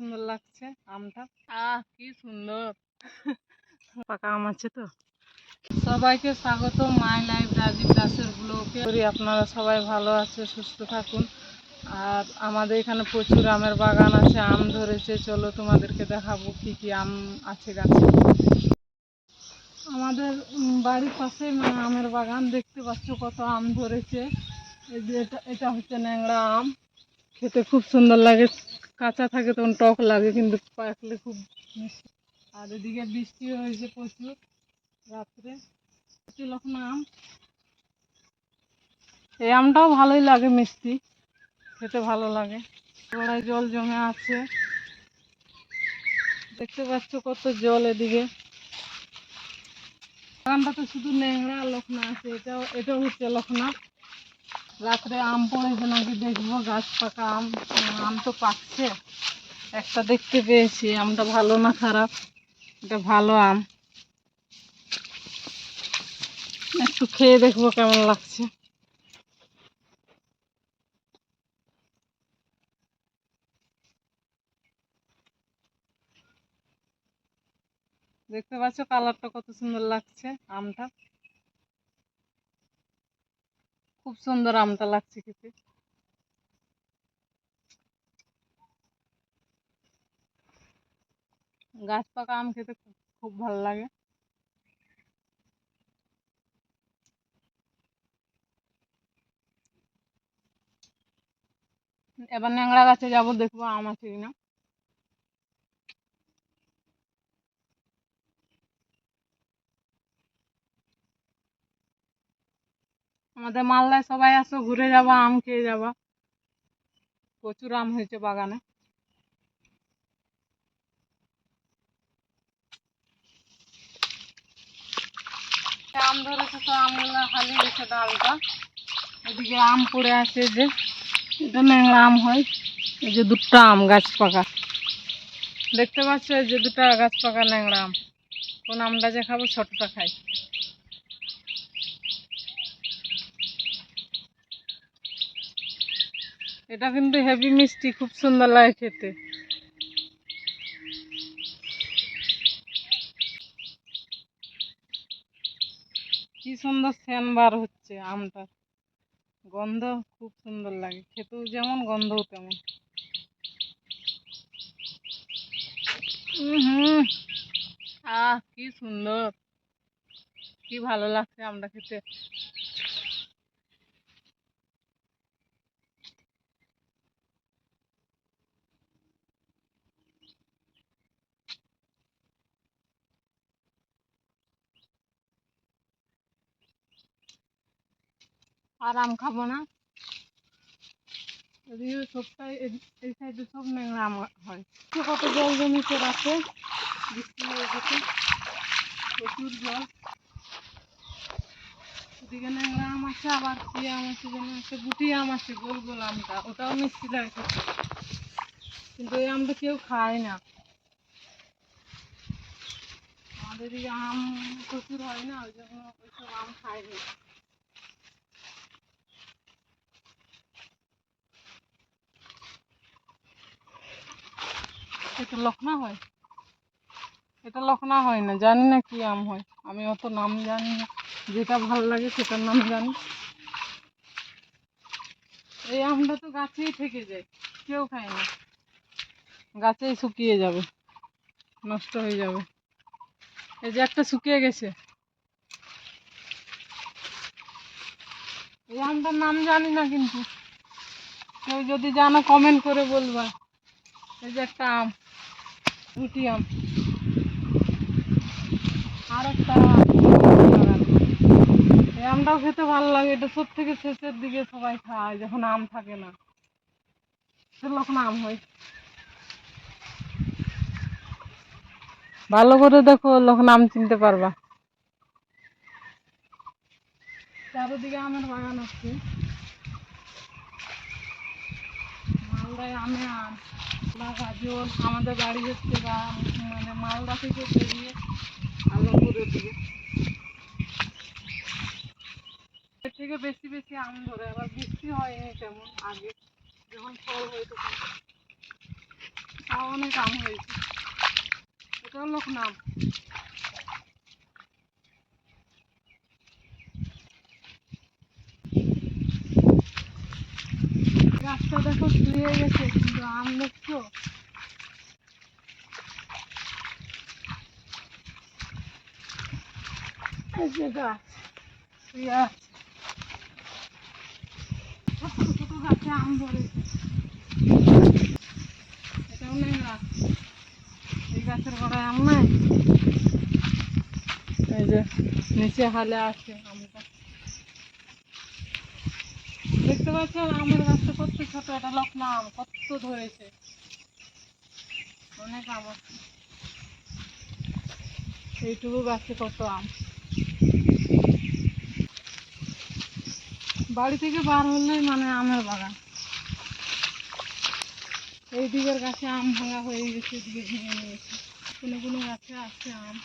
সুন্দর লাগছে আমটা। আহ কি সুন্দর। পাকা আম আছে তো। সবাইকে স্বাগত মাই লাইফ রাজীব দাসের ব্লগে করি আপনারা সবাই ভালো আছে সুস্থ থাকুন। আর আমাদের এখানে প্রচুর আমের বাগান আছে আম ধরেছে। চলো তোমাদেরকে দেখাবো কি কি আম আছে গাছে। আমাদের বাড়ির পাশে মানে আমের বাগান দেখতে পাচ্ছ কত আম ধরেছে। এই যে এটা এটা হচ্ছে ন্যাংরা আম। খেতে খুব সুন্দর লাগে। কাঁচা থাকে তখন টক লাগে, কিন্তু পাকলে খুব মিষ্টি। আর এদিকে বৃষ্টি হয়েছে প্রচুর রাত্রে। লক্ষণ আম। এই আমটাও ভালোই লাগে মিষ্টি, খেতে ভালো লাগে। গোড়ায় জল জমে আছে। দেখতে পাচ্ছ কত জল এদিকে। বাগানটাতে শুধু ন্যাংরা লক্ষণা আছে, এটাও এটাও হচ্ছে লক্ষণা রাত্রে আম পড়েছে নাকি দেখব, গাছ পাকা আম আম তো পাকছে। একটা দেখতে পেয়েছি, আমটা ভালো না খারাপ? এটা ভালো আম। একটু খেয়ে দেখব কেমন লাগছে। দেখতে পাচ্ছ কালারটা কত সুন্দর লাগছে, আমটা। খুব সুন্দর আমটা লাগছে খেতে। গাছ পাকা আম খেতে খুব ভালো লাগে। এবার ন্যাংরা গাছে যাব, দেখব আম আছে কিনা। আমাদের মালদায় সবাই আসো, ঘুরে যাবা, আম খেয়ে যাবা। প্রচুর আম হয়েছে বাগানে। আম ধরেছে তো, আমগুলো খালি গেছে ডালটা। এদিকে আম পড়ে আছে যে এটা ন্যাংরা আম হয়, এই যে দুটো আম গাছ পাকা। দেখতে পাচ্ছ যে দুটো গাছ পাকা ন্যাংরা আম। কোন আমটা যে খাব, ছোটটা খাই। এটা কিন্তু হেভি মিষ্টি, খুব সুন্দর লাগে খেতে। কি সুন্দর সেন বার হচ্ছে আমটা গন্ধ খুব সুন্দর লাগে, খেতেও যেমন, গন্ধও তেমন। হুম, আহ, কি সুন্দর। কি ভালো লাগছে আমটা খেতে। আর আম খাব না। এদিকে সবটাই এই সাইডে সব ন্যাংরা আম হয়। কত জল জমিতে রাখে, বৃষ্টি হয়ে গেছে, প্রচুর জল। এদিকে ন্যাংরা আম আছে, আবার কি আম আছে যেন একটা গুটি আম আছে, গোল গোল আমটা, ওটাও মিষ্টি লাগে কিন্তু এই আমটা কেউ খায় না। আমাদের এদিকে আম প্রচুর হয় না, ওই জন্য ওইসব আম খায় না এটা লখনা হয়? এটা লখনা হয় না, জানি না কি আম হয়। আমি অত নাম জানি না, যেটা ভালো লাগে সেটার নাম জানি। এই আমটা তো গাছেই থেকে যায়, কেউ খায় না। গাছেই শুকিয়ে যাবে, নষ্ট হয়ে যাবে। এই যে একটা শুকিয়ে গেছে। এই আমটার নাম জানি না কিন্তু। কেউ যদি জানো কমেন্ট করে বলবা। এই যে একটা আম। গুটি আম। আর একটা আমটাও খেতে ভালো লাগে, এটা সব থেকে শেষের দিকে সবাই খায়, যখন আম থাকে না। যখন আম হয়। ভালো করে দেখো, যখন আম চিনতে পারবা। চারোদিকে আমের বাগান আছে। মালদায় আমে আম। বা গাজর আমাদের বাড়ি হচ্ছে বা মানে মালদা থেকে বেরিয়ে আলমপুরের দিকে। এর থেকে বেশি বেশি আম ধরে, আবার বৃষ্টি হয়নি তেমন আগে, যখন ফল হয় তখন। তাও অনেক আম হয়েছে। এটাও লোক নাম গাছটা দেখো, শুয়ে গেছে, কিন্তু আম দেখছ? ছোট ছোট আম ন্যাংরা এই গাছের আম নাই? এই যে, নিচে হালে আছে আমটা। দেখতে পাচ্ছেন আমের গাছটা কত ছোট এটা লক্ষ্ণ আম কত ধরেছে। অনেক আম আছে। এইটুকু গাছে কত আম? বাড়ি থেকে বার হলেই মানে আমের বাগান। এই দিকের গাছে আম ভাঙা হয়ে গেছে, এদিকে ভেঙে নিয়েছে কোনো কোনো গাছে আছে আম।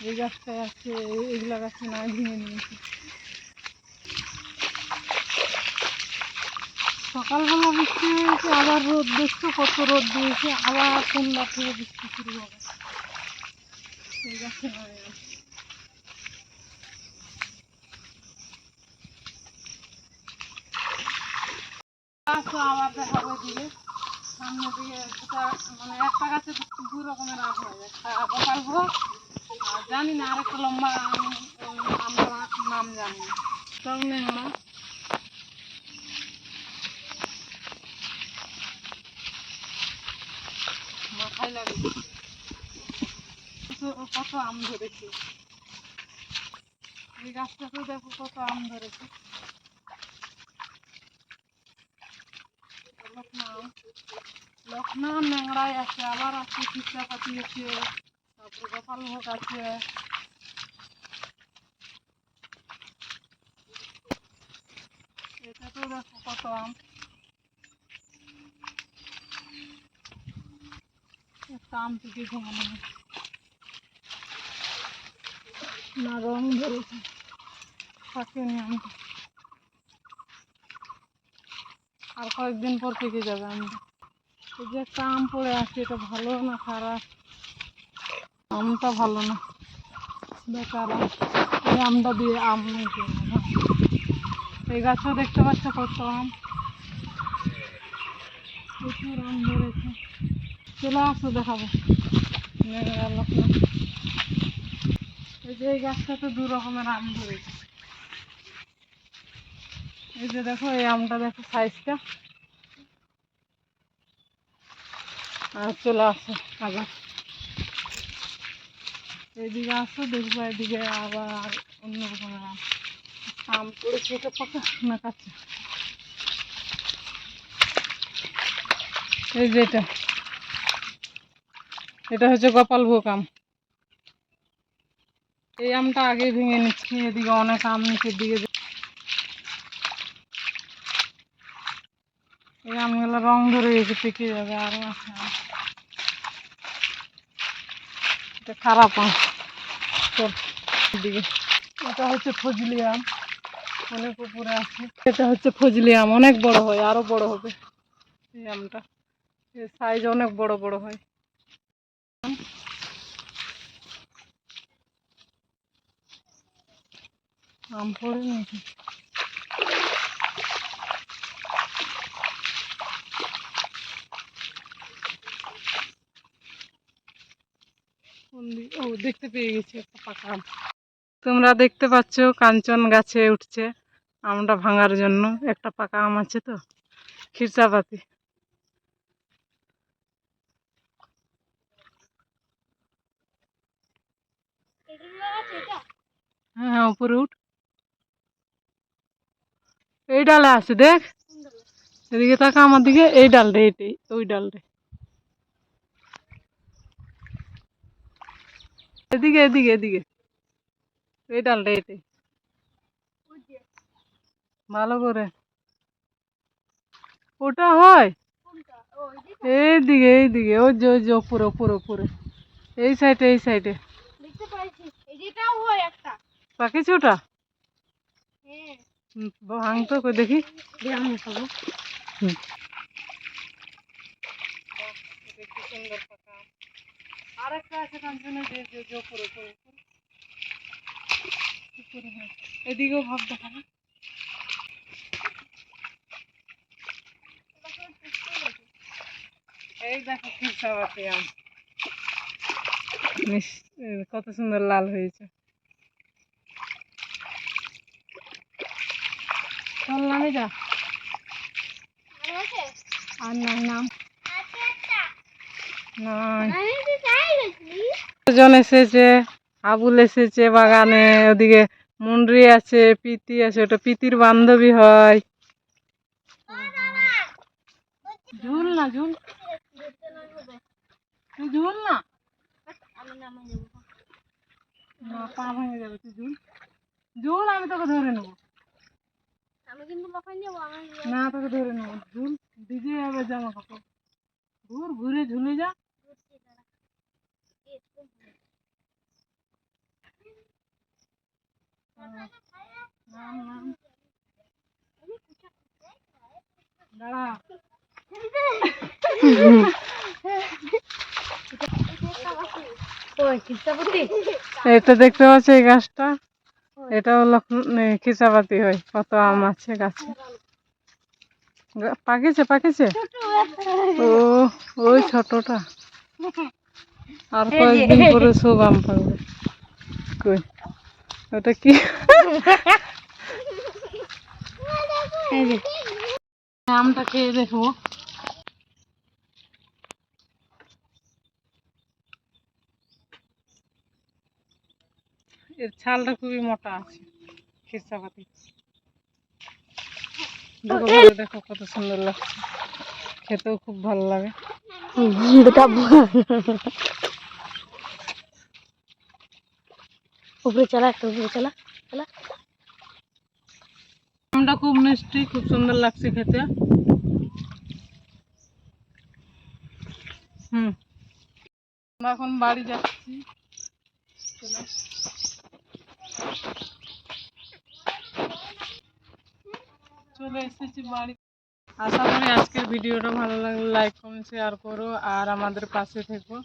এই গাছটায় আছে, এই- এইগুলা গাছে নাই ভেঙে নিয়েছে সকালবেলা বৃষ্টি হয়েছে, আবার রোদ দেখছ, কত রোদ দিয়েছে, আবার সন্ধ্যা থেকে বৃষ্টি শুরু হবে। আম। গাছও আবার দুটা মানে একটা গাছে দু- রকমের ভোগ জানি না, আরেকটা লম্বা আম আমরা নাম জানি না তাও নেংড়া মাথায় লাগে কত- কত আম ধরেছে। এই গাছটাতেও দেখো কত আম ধরেছে। লক্ষ্ণৌ ন্যাংরাই আছে, আবার আছে চিত্রাপাতি আছে তারপরে গোপাল ভোগ আছে। এটাতেও দেখো কত আম। আম থেকে ঘুমানো না রং ধরেছে থাকেনি আমি আর কয়েকদিন পর পেকে যাবে আমি। এই যে একটা আম পড়ে আছে, এটা ভালো না খারাপ? আমটা ভালো না। বেকার। এই আমটা দিয়ে আম। এই গাছেও দেখতে পাচ্ছ কত আম। প্রচুর আম ধরেছে। চলে আসো, দেখাবো। লক্ষ্ণৌ। এই যে এই গাছটাতে দু রকমের আম ধরেছে। এই যে দেখো, এই আমটা দেখো সাইজটা আর চলে আসো আবার। এইদিকে আসো, দেখব এদিকে আবার অন্য রকমের আম। আম পড়েছে এটা পাকা না কাঁচা? এই যে এটা। এটা হচ্ছে গোপালভোগ আম। এই আমটা আগে ভেঙে নিচ্ছি, এদিকে অনেক আম নিচের দিকে এই আমগুলো রং ধরে গেছে, পেকে যাবে আরও আছে এটা খারাপ আম। চল এটা হচ্ছে ফজলি আম। অনেক উপরে আছে। এটা হচ্ছে ফজলি আম। অনেক বড় হয়, আরও বড় হবে এই আমটা। এর সাইজ অনেক বড় বড় হয়। আম পড়ে নাকি? ও দেখতে পেয়ে গেছি একটা পাকা আম। তোমরা দেখতে পাচ্ছ কাঞ্চন গাছে উঠছে আমটা ভাঙার জন্য। একটা পাকা আম আছে তো খিরচাপাতি। হ্যাঁ হ্যাঁ উপরে উঠ। এই ডালে আছে দেখ। এদিকে তাকা আমার দিকে। এই ডালটা এইটাই ওই ডালটা। এদিকে এদিকে এদিকে। এই ডালটা এটাই। ভালো করে। ওটা হয়? এইদিকে এইদিকে ওই যে ওই যে উপরে উপরে উপরে এই সাইডে এই সাইডে। দেখতে পাইছি এই যেটাও হয় একটা পাকিছে ওটা হ্যাঁ হুম, ভাঙ তো কই দেখি। আমি খাব। হুম। সুন্দর পাকা আর একটা আছে যে যে যে উপরে উপরে উপরে। উপরে হ্যাঁ। এদিকেও ভাব দেখা এই দেখো কত সুন্দর লাল হয়েছে। নামে যা আর আছে নাই। নাম জন এসেছে আবুল এসেছে বাগানে ওদিকে মুন্ডরি আছে পিতি আছে ওটা পিতির বান্ধবী হয়। ঝুল না ঝুল। তুই ঝুল না? পা ভেঙে যাবে তুই ঝুল। ঝুল আমি তোকে ধরে নেব আমি কিন্তু কখন যাব আমি না তোকে ধরে নেব। ঝুল ভিজে যাবে জামা কাপড়। ঘুর ঘুরে ঝুলে যা। দাঁড়া। এটা দেখতে পাচ্ছ এই গাছটা? এটা হলো খিচাপাতি হয় কত আম আছে গাছে। পাকেছে পাকেছে? ও ওই ছোটটা। আর কয়েকদিন পরে সব আম পাকবে কই? ওটা কি? আমটা খেয়ে দেখব। এর ছালটা খুবই মোটা আছে খিরসাপাতি দেখো দেখো কত সুন্দর লাগছে। খেতেও খুব ভালো লাগে। উপরে চালা একটা উপরে চালা চালা। আমটা খুব মিষ্টি খুব সুন্দর লাগছে খেতে। হুম। আমরা এখন বাড়ি যাচ্ছি। চলো। চলে এসেছি বাড়ি। আশা করি আজকের ভিডিওটা ভালো লাগলে লাইক কমেন্ট শেয়ার করো আর আমাদের পাশে থেকো।